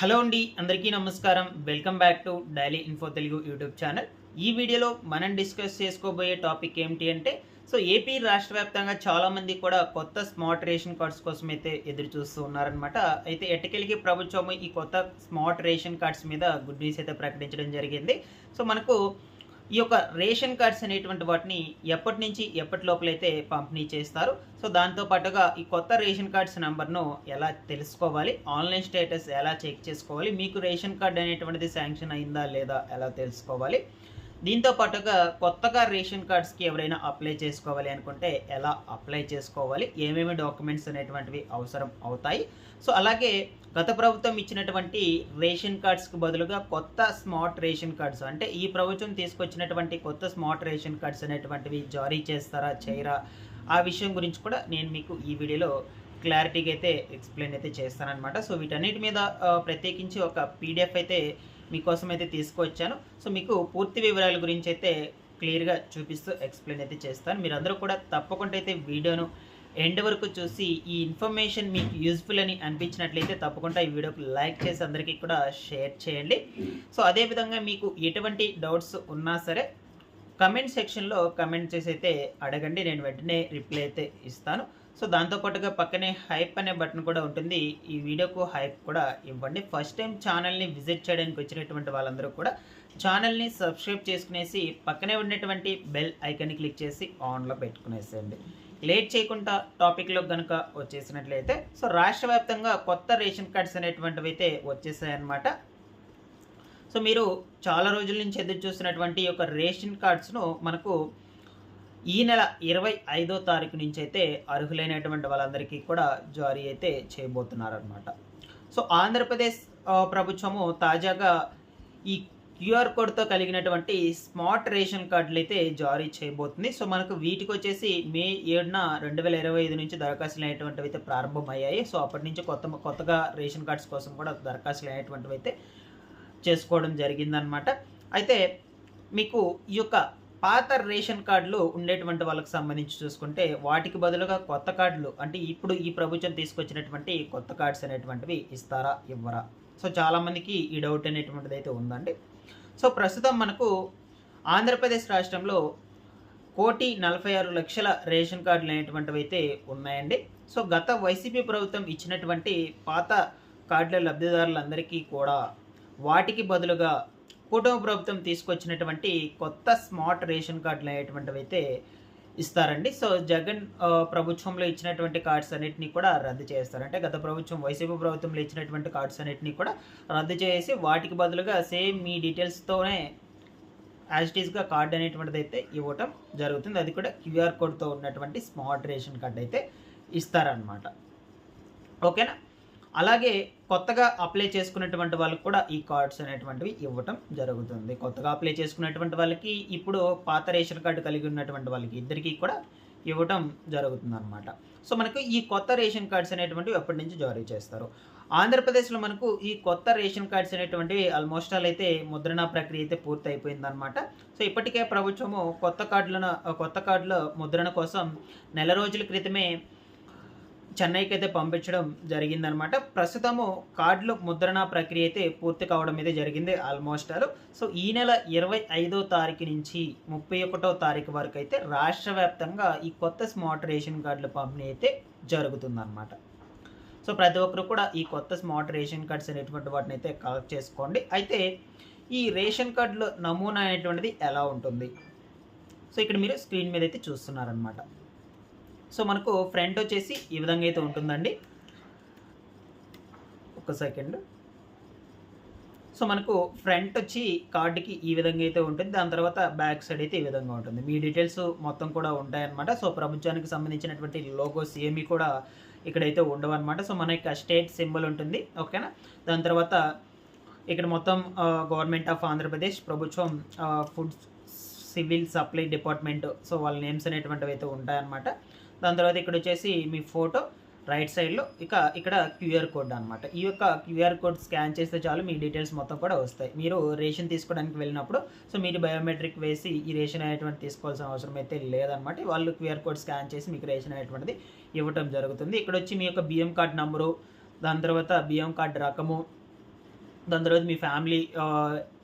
Hello అండి అందరికీ నమస్కారం. Welcome back to daily info Telugu YouTube channel. ఈ వీడియోలో మనం డిస్కస్ చేసుకోబోయే టాపిక్ ఏమిటి అంటే సో ఏపీ రాష్ట్ర వ్యాప్తంగా చాలా మంది కూడా కొత్త స్మార్ట్ రేషన్ కార్డ్స్ కోసం అయితే ఎదురు చూస్తూ ఉన్నారనమాట అయితే ఎట్టకెలికి ప్రభుత్వం ఈ కొత్త స్మార్ట్ రేషన్ కార్డ్స్ మీద గుడ్ న్యూస్ అయితే ప్రకటించడం జరిగింది. సో మనకు ఈ యొక్క రేషన్ కార్డ్స్ అనేటువంటి వాటిని ఎప్పటి నుంచి ఎప్పటి లోపలైతే పంపిణీ చేస్తారు? సో దాంతో పాటుగా ఈ కొత్త రేషన్ కార్డ్స్ నెంబర్ను ఎలా తెలుసుకోవాలి? ఆన్లైన్ స్టేటస్ ఎలా చెక్ చేసుకోవాలి? మీకు రేషన్ కార్డ్ అనేటువంటిది శాంక్షన్ అయిందా లేదా ఎలా తెలుసుకోవాలి? దీంతో పాటుగా కొత్తగా రేషన్ కార్డ్స్కి ఎవరైనా అప్లై చేసుకోవాలి అనుకుంటే ఎలా అప్లై చేసుకోవాలి? ఏమేమి డాక్యుమెంట్స్ అనేటువంటివి అవసరం అవుతాయి? సో అలాగే గత ప్రభుత్వం ఇచ్చినటువంటి రేషన్ కార్డ్స్కి బదులుగా కొత్త స్మార్ట్ రేషన్ కార్డ్స్ అంటే ఈ ప్రభుత్వం తీసుకొచ్చినటువంటి కొత్త స్మార్ట్ రేషన్ కార్డ్స్ అనేటువంటివి జారీ చేస్తారా చేయరా? ఆ విషయం గురించి కూడా నేను మీకు ఈ వీడియోలో క్లారిటీగా అయితే ఎక్స్ప్లెయిన్ అయితే చేస్తానన్నమాట. సో వీటన్నిటి మీద ప్రత్యేకించి ఒక పీడిఎఫ్ అయితే మీకోసం అయితే తీసుకొచ్చాను సో మీకు పూర్తి వివరాల గురించి అయితే క్లియర్గా చూపిస్తూ ఎక్స్ప్లెయిన్ అయితే చేస్తాను. మీరందరూ కూడా తప్పకుండా అయితే వీడియోను ఎండ్ వరకు చూసి ఈ ఇన్ఫర్మేషన్ మీకు యూజ్ఫుల్ అని అనిపించినట్లయితే తప్పకుండా ఈ వీడియోకి లైక్ చేసి అందరికీ కూడా షేర్ చేయండి. సో అదేవిధంగా మీకు ఎటువంటి డౌట్స్ ఉన్నా సరే కమెంట్ సెక్షన్లో కమెంట్ చేసి అయితే అడగండి. నేను వెంటనే రిప్లై అయితే ఇస్తాను. సో దాంతోపాటుగా పక్కనే హైప్ అనే బటన్ కూడా ఉంటుంది. ఈ వీడియోకు హైప్ కూడా ఇవ్వండి. ఫస్ట్ టైం ఛానల్ని విజిట్ చేయడానికి వచ్చినటువంటి వాళ్ళందరూ కూడా ఛానల్ని సబ్స్క్రైబ్ చేసుకునేసి పక్కనే ఉన్నటువంటి బెల్ ఐకన్ని క్లిక్ చేసి ఆన్లో పెట్టుకునేసేయండి. లేట్ చేయకుండా టాపిక్లో కనుక వచ్చేసినట్లయితే సో రాష్ట్ర వ్యాప్తంగా కొత్త రేషన్ కార్డ్స్ అనేటువంటివి అయితే వచ్చేసాయన్నమాట. సో మీరు చాలా రోజుల నుంచి ఎదురు చూసినటువంటి ఈ యొక్క రేషన్ కార్డ్స్ను మనకు ఈ నెల ఇరవై ఐదో తారీఖు నుంచి అయితే అర్హులైనటువంటి వాళ్ళందరికీ కూడా జారీ అయితే చేయబోతున్నారనమాట సో ఆంధ్రప్రదేశ్ ప్రభుత్వము తాజాగా ఈ క్యూఆర్ కోడ్తో కలిగినటువంటి స్మార్ట్ రేషన్ కార్డులు అయితే జారీ చేయబోతుంది. సో మనకు వీటికి వచ్చేసి మే ఏడున రెండు వేల ఇరవై ఐదు నుంచి దరఖాస్తులు అయినటువంటివి అయితే ప్రారంభమయ్యాయి. సో అప్పటి నుంచి కొత్త కొత్తగా రేషన్ కార్డ్స్ కోసం కూడా దరఖాస్తులు అయినటువంటివి అయితే చేసుకోవడం జరిగిందనమాట అయితే మీకు ఈ యొక్క పాత రేషన్ కార్డులు ఉండేటువంటి వాళ్ళకి సంబంధించి చూసుకుంటే వాటికి బదులుగా కొత్త కార్డులు అంటే ఇప్పుడు ఈ ప్రభుత్వం తీసుకొచ్చినటువంటి కొత్త కార్డ్స్ అనేటువంటివి ఇస్తారా ఇవ్వరా? సో చాలామందికి ఈ డౌట్ అనేటువంటిది అయితే ఉందండి. సో ప్రస్తుతం మనకు ఆంధ్రప్రదేశ్ రాష్ట్రంలో కోటి నలభై ఆరు లక్షల రేషన్ కార్డులు అనేటువంటివి అయితే ఉన్నాయండి. సో గత వైసీపీ ప్రభుత్వం ఇచ్చినటువంటి పాత కార్డుల లబ్ధిదారులందరికీ కూడా వాటికి బదులుగా కూటమి ప్రభుత్వం తీసుకొచ్చినటువంటి కొత్త స్మార్ట్ రేషన్ కార్డులు అనేటువంటివి అయితే ఇస్తారండి. సో జగన్ ప్రభుత్వంలో ఇచ్చినటువంటి కార్డ్స్ అన్నిటిని కూడా రద్దు చేస్తారు. అంటే గత ప్రభుత్వం వైసీపీ ప్రభుత్వంలో ఇచ్చినటువంటి కార్డ్స్ అన్నిటిని కూడా రద్దు చేసి వాటికి బదులుగా సేమ్ మీ డీటెయిల్స్తోనే యాజ్ ఇట్ కార్డ్ అనేటువంటిది అయితే ఇవ్వటం జరుగుతుంది. అది కూడా క్యూఆర్ కోడ్తో ఉన్నటువంటి స్మార్ట్ రేషన్ కార్డ్ అయితే ఇస్తారనమాట ఓకేనా? అలాగే కొత్తగా అప్లై చేసుకున్నటువంటి వాళ్ళకి కూడా ఈ కార్డ్స్ అనేటువంటివి ఇవ్వటం జరుగుతుంది. కొత్తగా అప్లై చేసుకున్నటువంటి వాళ్ళకి ఇప్పుడు పాత రేషన్ కార్డు కలిగి ఉన్నటువంటి వాళ్ళకి ఇద్దరికీ కూడా ఇవ్వటం జరుగుతుంది అనమాట సో మనకు ఈ కొత్త రేషన్ కార్డ్స్ అనేటువంటివి ఎప్పటి నుంచి జారీ చేస్తారు? ఆంధ్రప్రదేశ్లో మనకు ఈ కొత్త రేషన్ కార్డ్స్ అనేటువంటివి ఆల్మోస్ట్ ఆల్ అయితే ముద్రణ ప్రక్రియ అయితే పూర్తి అయిపోయిందనమాట సో ఇప్పటికే ప్రభుత్వము కొత్త కార్డులను కొత్త కార్డుల ముద్రణ కోసం నెల రోజుల క్రితమే చెన్నైకి అయితే పంపించడం జరిగిందనమాట. ప్రస్తుతము కార్డులు ముద్రణ ప్రక్రియ అయితే పూర్తి కావడం అయితే జరిగింది ఆల్మోస్ట్ ఆల్. సో ఈ నెల ఇరవై ఐదో తారీఖు నుంచి ముప్పై ఒకటో తారీఖు వరకు అయితే రాష్ట్ర వ్యాప్తంగా ఈ కొత్త స్మార్ట్ రేషన్ కార్డుల పంపిణీ అయితే జరుగుతుందన్నమాట సో ప్రతి ఒక్కరు కూడా ఈ కొత్త స్మార్ట్ రేషన్ కార్డ్స్ అనేటువంటి వాటిని అయితే కలెక్ట్ చేసుకోండి. అయితే ఈ రేషన్ కార్డులో నమూనా అనేటువంటిది ఎలా ఉంటుంది? సో ఇక్కడ మీరు స్క్రీన్ మీద అయితే చూస్తున్నారనమాట. సో మనకు ఫ్రంట్ వచ్చేసి ఈ విధంగా అయితే ఉంటుందండి. ఒక సెకండ్. సో మనకు ఫ్రంట్ వచ్చి కార్డుకి ఈ విధంగా అయితే ఉంటుంది. దాని తర్వాత బ్యాక్ సైడ్ అయితే ఈ విధంగా ఉంటుంది. మీ డీటెయిల్స్ మొత్తం కూడా ఉంటాయన్నమాట. సో ప్రభుత్వానికి సంబంధించినటువంటి లోగోస్ ఏమి కూడా ఇక్కడైతే ఉండవు అనమాట సో మన యొక్క స్టేట్ సింబల్ ఉంటుంది. ఓకేనా దాని తర్వాత ఇక్కడ మొత్తం గవర్నమెంట్ ఆఫ్ ఆంధ్రప్రదేశ్ ప్రభుత్వం food civil supply department so వాళ్ళ నేమ్స్ అనేటువంటివి అయితే ఉంటాయన్నమాట. దాని తర్వాత ఇక్కడ వచ్చేసి మీ ఫోటో రైట్ సైడ్లో ఇక ఇక్కడ క్యూఆర్ కోడ్ అనమాట ఈ యొక్క క్యూఆర్ కోడ్ స్కాన్ చేస్తే చాలు మీ డీటెయిల్స్ మొత్తం కూడా వస్తాయి. మీరు రేషన్ తీసుకోవడానికి వెళ్ళినప్పుడు సో మీరు బయోమెట్రిక్ వేసి ఈ రేషన్ అనేటువంటి తీసుకోవాల్సిన అవసరం అయితే లేదనమాట వాళ్ళు క్యూఆర్ కోడ్ స్కాన్ చేసి మీకు రేషన్ అనేటువంటిది ఇవ్వటం జరుగుతుంది. ఇక్కడ వచ్చి మీ యొక్క బియ్యం కార్డ్ నెంబరు దాని తర్వాత బియ్యం కార్డ్ రకము దాని తర్వాత మీ ఫ్యామిలీ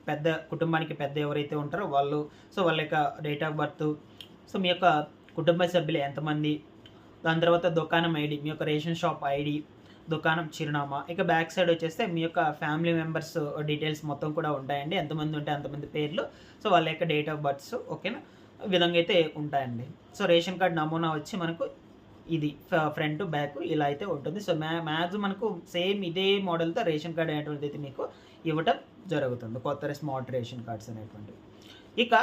పెద్ద కుటుంబానికి పెద్ద ఎవరైతే ఉంటారో వాళ్ళు సో వాళ్ళ యొక్క డేట్ ఆఫ్ బర్త్ సో మీ యొక్క కుటుంబ సభ్యులు ఎంతమంది దాని తర్వాత దుకాణం ఐడి మీ యొక్క రేషన్ షాప్ ఐడి దుకాణం చిరునామా. ఇక బ్యాక్ సైడ్ వచ్చేస్తే మీ యొక్క ఫ్యామిలీ మెంబర్స్ డీటెయిల్స్ మొత్తం కూడా ఉంటాయండి. ఎంతమంది ఉంటే అంతమంది పేర్లు. సో వాళ్ళ యొక్క డేట్ ఆఫ్ బర్త్స్ ఓకేనా? విధంగా అయితే ఉంటాయండి. సో రేషన్ కార్డ్ నమూనా వచ్చి మనకు ఇది ఫ్రంట్ బ్యాక్ ఇలా అయితే ఉంటుంది. సో మ్యా మ్యాథ్స్ మనకు సేమ్ ఇదే మోడల్తో రేషన్ కార్డ్ అనేటువంటిది అయితే మీకు ఇవ్వటం జరుగుతుంది. కొత్త స్మార్ట్ రేషన్ కార్డ్స్ అనేటువంటివి. ఇక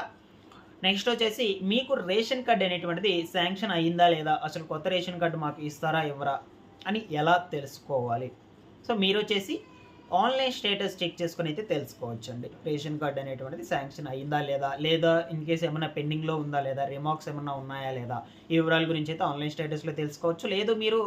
నెక్స్ట్ వచ్చేసి మీకు రేషన్ కార్డ్ అనేటువంటిది శాంక్షన్ అయ్యిందా లేదా? అసలు కొత్త రేషన్ కార్డు మాకు ఇస్తారా ఇవ్వరా అని ఎలా తెలుసుకోవాలి? సో మీరు వచ్చేసి ఆన్లైన్ స్టేటస్ చెక్ చేసుకుని అయితే తెలుసుకోవచ్చండి. రేషన్ కార్డ్ అనేటువంటిది శాంక్షన్ అయ్యిందా లేదా? లేదా ఇన్ కేస్ ఏమైనా పెండింగ్లో ఉందా లేదా? రిమార్క్స్ ఏమైనా ఉన్నాయా లేదా? ఈ వివరాల గురించి అయితే ఆన్లైన్ స్టేటస్లో తెలుసుకోవచ్చు. లేదు మీరు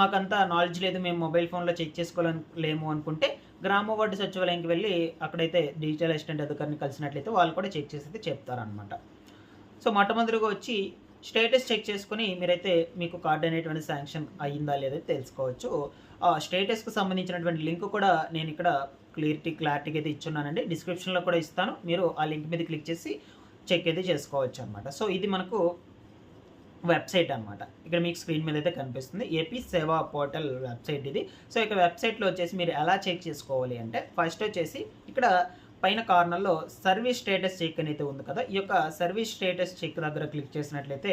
మాకంతా నాలెడ్జ్ లేదు మేము మొబైల్ ఫోన్లో చెక్ చేసుకోలేము అనుకుంటే గ్రామ వార్డు సచివాలయంకి వెళ్ళి అక్కడైతే డిజిటల్ అసిస్టెంట్ అధికారిని కలిసినట్లయితే వాళ్ళు కూడా చెక్ చేసి అయితే చెప్తారనమాట సో మొట్టమొదటిగా వచ్చి స్టేటస్ చెక్ చేసుకుని మీరైతే మీకు కార్డు అనేటువంటి శాంక్షన్ అయ్యిందా లేదా తెలుసుకోవచ్చు. ఆ స్టేటస్కు సంబంధించినటువంటి లింక్ కూడా నేను ఇక్కడ క్లియరిటీ క్లారిటీకి అయితే ఇచ్చున్నానండి. డిస్క్రిప్షన్లో కూడా ఇస్తాను. మీరు ఆ లింక్ మీద క్లిక్ చేసి చెక్ అయితే చేసుకోవచ్చు అనమాట సో ఇది మనకు వెబ్సైట్ అనమాట ఇక్కడ మీకు స్క్రీన్ మీద అయితే కనిపిస్తుంది. ఏపీ సేవా పోర్టల్ వెబ్సైట్ ఇది. సో ఇక వెబ్సైట్లో వచ్చేసి మీరు ఎలా చెక్ చేసుకోవాలి అంటే ఫస్ట్ వచ్చేసి ఇక్కడ పైన కార్నర్లో సర్వీస్ స్టేటస్ చెక్ అనేది ఉంది కదా. ఈ యొక్క సర్వీస్ స్టేటస్ చెక్ దగ్గర క్లిక్ చేసినట్లయితే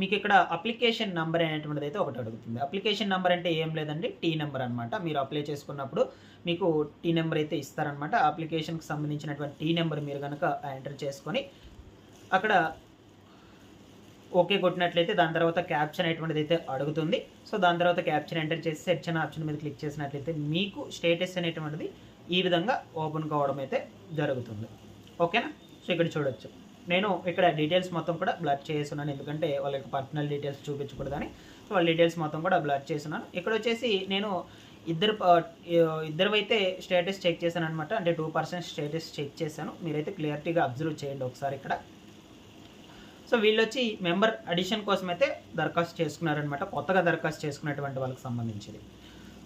మీకు ఇక్కడ అప్లికేషన్ నెంబర్ అనేటువంటిది అయితే ఒకటి అడుగుతుంది. అప్లికేషన్ నెంబర్ అంటే ఏం లేదండి టీ నెంబర్ అనమాట మీరు అప్లై చేసుకున్నప్పుడు మీకు టీ నెంబర్ అయితే ఇస్తారనమాట అప్లికేషన్కి సంబంధించినటువంటి టీ నెంబర్ మీరు కనుక ఎంటర్ చేసుకొని అక్కడ ఓకే కొట్టినట్లయితే దాని తర్వాత క్యాప్షన్ అనేటువంటిది అయితే అడుగుతుంది. సో దాని తర్వాత క్యాప్షన్ ఎంటర్ చేసి సెర్చ్ అనే ఆప్షన్ మీద క్లిక్ చేసినట్లయితే మీకు స్టేటస్ అనేటువంటిది ఈ విధంగా ఓపెన్ కావడం అయితే జరుగుతుంది. ఓకేనా? సో ఇక్కడ చూడొచ్చు. నేను ఇక్కడ డీటెయిల్స్ మొత్తం కూడా బ్లర్ చేస్తున్నాను. ఎందుకంటే వాళ్ళ యొక్క పర్సనల్ డీటెయిల్స్ చూపించకూడదని. సో వాళ్ళ డీటెయిల్స్ మొత్తం కూడా బ్లర్ చేస్తున్నాను. ఇక్కడ వచ్చేసి నేను ఇద్దరు ఇద్దరు అయితే స్టేటస్ చెక్ చేశాను అనమాట అంటే టూ పర్సెంట్ స్టేటస్ చెక్ చేశాను. మీరైతే క్లియరిటీగా అబ్జర్వ్ చేయండి ఒకసారి ఇక్కడ. సో వీళ్ళు వచ్చి మెంబర్ అడిషన్ కోసం అయితే దరఖాస్తు చేసుకున్నారనమాట కొత్తగా దరఖాస్తు చేసుకున్నటువంటి వాళ్ళకి సంబంధించింది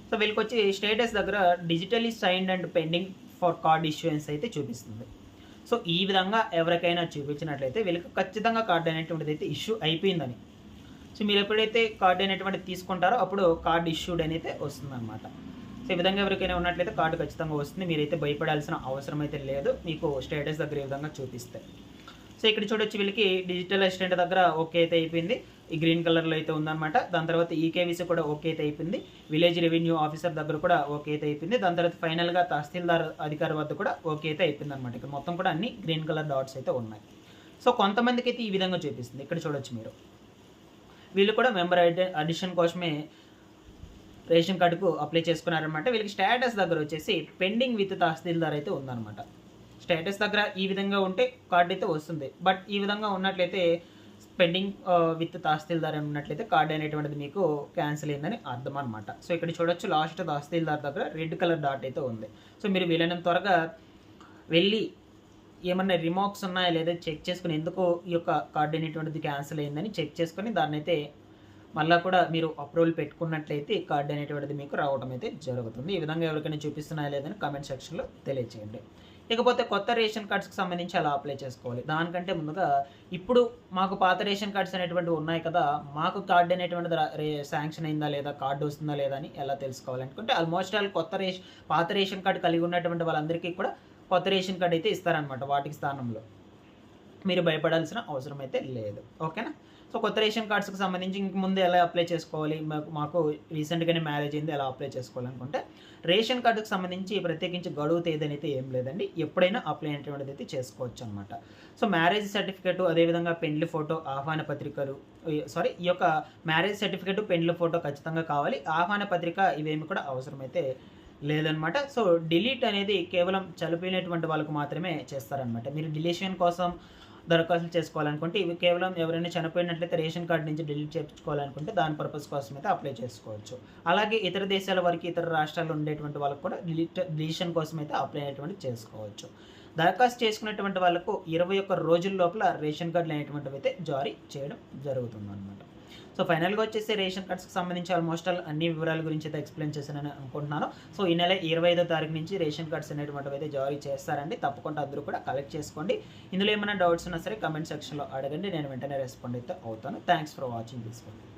సో వీళ్ళకి వచ్చి స్టేటస్ దగ్గర digitally signed and pending for card issuance అయితే చూపిస్తుంది. సో ఈ విధంగా ఎవరికైనా చూపించినట్లయితే వీళ్ళకి ఖచ్చితంగా కార్డు అనేటువంటిది అయితే ఇష్యూ అయిపోయిందని. సో మీరు ఎప్పుడైతే కార్డు అనేటువంటిది తీసుకుంటారో అప్పుడు కార్డ్ ఇష్యూడ్ అనేది వస్తుందన్నమాట. సో ఈ విధంగా ఎవరికైనా ఉన్నట్లయితే కార్డు ఖచ్చితంగా వస్తుంది. మీరైతే భయపడాల్సిన అవసరం అయితే లేదు. మీకు స్టేటస్ దగ్గర ఈ విధంగా చూపిస్తాయి సో ఇక్కడ చూడొచ్చు వీళ్ళకి డిజిటల్ అసిస్టెంట్ దగ్గర ఓకే అయితే అయిపోయింది. ఈ గ్రీన్ కలర్లో అయితే ఉందన్నమాట. దాని తర్వాత ఈకేవీసీ కూడా ఓకే అయితే అయిపోయింది. విలేజ్ రెవెన్యూ ఆఫీసర్ దగ్గర కూడా ఓకే అయితే అయిపోయింది. దాని తర్వాత ఫైనల్గా తహసీల్దార్ అధికారి వద్ద కూడా ఓకే అయితే అయిపోయింది అనమాట ఇక్కడ మొత్తం కూడా అన్ని గ్రీన్ కలర్ డాట్స్ అయితే ఉన్నాయి. సో కొంతమందికి అయితే ఈ విధంగా చూపిస్తుంది. ఇక్కడ చూడొచ్చు మీరు. వీళ్ళు కూడా మెంబర్ అడిషన్ కోసమే రేషన్ కార్డుకు అప్లై చేసుకున్నారనమాట వీళ్ళకి స్టేటస్ దగ్గర వచ్చేసి పెండింగ్ విత్ తహసీల్దార్ అయితే ఉందన్నమాట. స్టేటస్ దగ్గర ఈ విధంగా ఉంటే కార్డు అయితే వస్తుంది. బట్ ఈ విధంగా ఉన్నట్లయితే పెండింగ్ విత్ తహసీల్దార్ అని ఉన్నట్లయితే కార్డు అనేటువంటిది మీకు క్యాన్సిల్ అయిందని అర్థం అనమాట సో ఇక్కడ చూడొచ్చు లాస్ట్ తహసీల్దార్ దగ్గర రెడ్ కలర్ డాట్ అయితే ఉంది. సో మీరు వీలైనంత త్వరగా వెళ్ళి ఏమన్నా రిమార్క్స్ ఉన్నాయా లేదా చెక్ చేసుకుని ఎందుకు ఈ యొక్క కార్డు అనేటువంటిది క్యాన్సిల్ అయిందని చెక్ చేసుకుని దాన్ని అయితే మళ్ళీ కూడా మీరు అప్రూవల్ పెట్టుకున్నట్లయితే కార్డు అనేటువంటిది మీకు రావడం అయితే జరుగుతుంది. ఈ విధంగా ఎవరికైనా చూపిస్తున్నాయా లేదని కామెంట్ సెక్షన్లో తెలియజేయండి ఇకపోతే కొత్త రేషన్ కార్డ్స్కి సంబంధించి అలా అప్లై చేసుకోవాలి. దానికంటే ముందుగా ఇప్పుడు మాకు పాత రేషన్ కార్డ్స్ అనేటువంటివి ఉన్నాయి కదా మాకు కార్డు అనేటువంటిది శాంక్షన్ అయిందా లేదా కార్డు వస్తుందా లేదా అని ఎలా తెలుసుకోవాలనుకుంటే ఆల్మోస్ట్ ఆల్ కొత్త రేషన్ పాత రేషన్ కార్డు కలిగి ఉన్నటువంటి వాళ్ళందరికీ కూడా కొత్త రేషన్ కార్డు అయితే ఇస్తారనమాట వాటికి స్థానంలో. మీరు భయపడాల్సిన అవసరం అయితే లేదు. ఓకేనా? సో కొత్త రేషన్ కార్డ్స్కి సంబంధించి ఇంక ముందు ఎలా అప్లై చేసుకోవాలి? మాకు మాకు రీసెంట్గానే మ్యారేజ్ అయింది ఎలా అప్లై చేసుకోవాలనుకుంటే రేషన్ కార్డుకి సంబంధించి ప్రత్యేకించి గడువు తేదీ అయితే ఏం లేదండి. ఎప్పుడైనా అప్లై అనేటువంటిది అయితే చేసుకోవచ్చు అనమాట సో మ్యారేజ్ సర్టిఫికేట్ అదేవిధంగా పెండ్లి ఫోటో ఆహ్వాన పత్రికలు సారీ ఈ యొక్క మ్యారేజ్ సర్టిఫికేట్ పెండ్లి ఫోటో ఖచ్చితంగా కావాలి. ఆహ్వాన పత్రిక ఇవేమి కూడా అవసరమైతే లేదనమాట సో డిలీట్ అనేది కేవలం చనిపోయినటువంటి వాళ్ళకు మాత్రమే చేస్తారనమాట మీరు డిలీషన్ కోసం దరఖాస్తులు చేసుకోవాలనుకుంటే ఇవి కేవలం ఎవరైనా చనిపోయినట్లయితే రేషన్ కార్డు నుంచి డిలీట్ చేయించుకోవాలనుకుంటే దాని పర్పస్ కోసం అయితే అప్లై చేసుకోవచ్చు. అలాగే ఇతర దేశాల వరకు ఇతర రాష్ట్రాల్లో ఉండేటువంటి వాళ్ళకు కూడా డిలీట్ డిలీషన్ కోసం అయితే అప్లై అనేటువంటి చేసుకోవచ్చు. దరఖాస్తు చేసుకునేటువంటి వాళ్ళకు ఇరవై ఒక్క రోజుల లోపల రేషన్ కార్డులు అనేటువంటివి అయితే జారీ చేయడం జరుగుతుంది అనమాట సో ఫైనల్గా వచ్చేసి రేషన్ కార్డ్స్కి సంబంధించి ఆల్మోస్ట్ ఆల్ అన్ని వివరాల గురించి అయితే ఎక్స్ప్లెయిన్ చేశానని అనుకుంటున్నాను. సో ఈ నెల ఇరవై ఐదో తారీఖు నుంచి రేషన్ కార్డ్స్ అనేటువంటివి అయితే జారీ చేస్తారండి. తప్పకుండా అందరూ కూడా కలెక్ట్ చేసుకోండి. ఇందులో ఏమైనా డౌట్స్ ఉన్నా సరే కమెంట్ సెక్షన్లో అడగండి. నేను వెంటనే రెస్పాండ్ అయితే అవుతాను. థ్యాంక్స్ ఫర్ వాచింగ్ తీసుకోండి